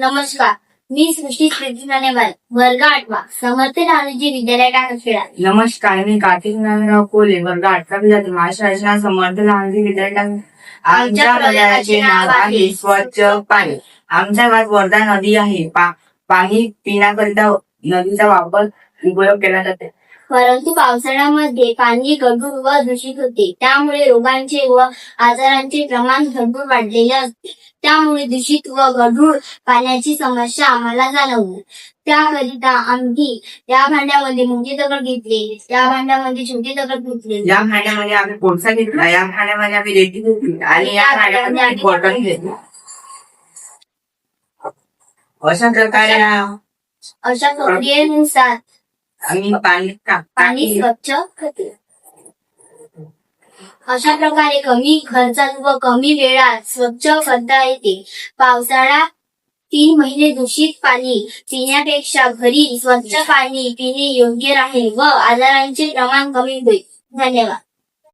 नमस्कार. मी सृष्टी नाणेवाल वर्ग आठवा. समर्थ राणूजी विद्यालय टाकखेडा नमस्कार मी कार्तिक नारायणराव कोले वर्ग आठवा विद्यार्थी. महाराष्ट्र शासना समर्थ लहानजी विद्यालय आमच्या प्रदेशाचे नाव आहे स्वच्छ पाणी. आमच्या गावात वर्धा नदी आहे. पा- पाणी पिण्याकरिता नदीचा वापर उपयोग केला जाते. परंतु पावसाळ्यामध्ये पाणी गढूळ व दूषित होते. त्यामुळे रोगांचे व आजारांचे प्रमाण भरपूर वाढलेले असते. त्यामुळे दूषित व गढूळ पाण्याची समस्या आम्हाला जाणवली. त्याकरिता आम्ही या भांड्यामध्ये मोठे दगड घेतले. या भांड्यामध्ये छोटे दगड घेतले. या भांड्यामध्ये आम्ही कोळसा घेतला. या भांड्यामध्ये आम्ही रेती घेतली. आणि या भांड्यामध्ये आम्ही बॉटल घेतली. अशा प्रकारे अशा प्रक्रियेनुसार पाणी का- पाणी स्वच्छ होते. अशा प्रकारे कमी खर्चात व कमी वेळात स्वच्छ करता येते. पावसाळा तीन महिने दूषित पाणी पिण्यापेक्षा घरी स्वच्छ पाणी पिणे योग्य राहील व आजारांचे प्रमाण कमी होईल. धन्यवाद.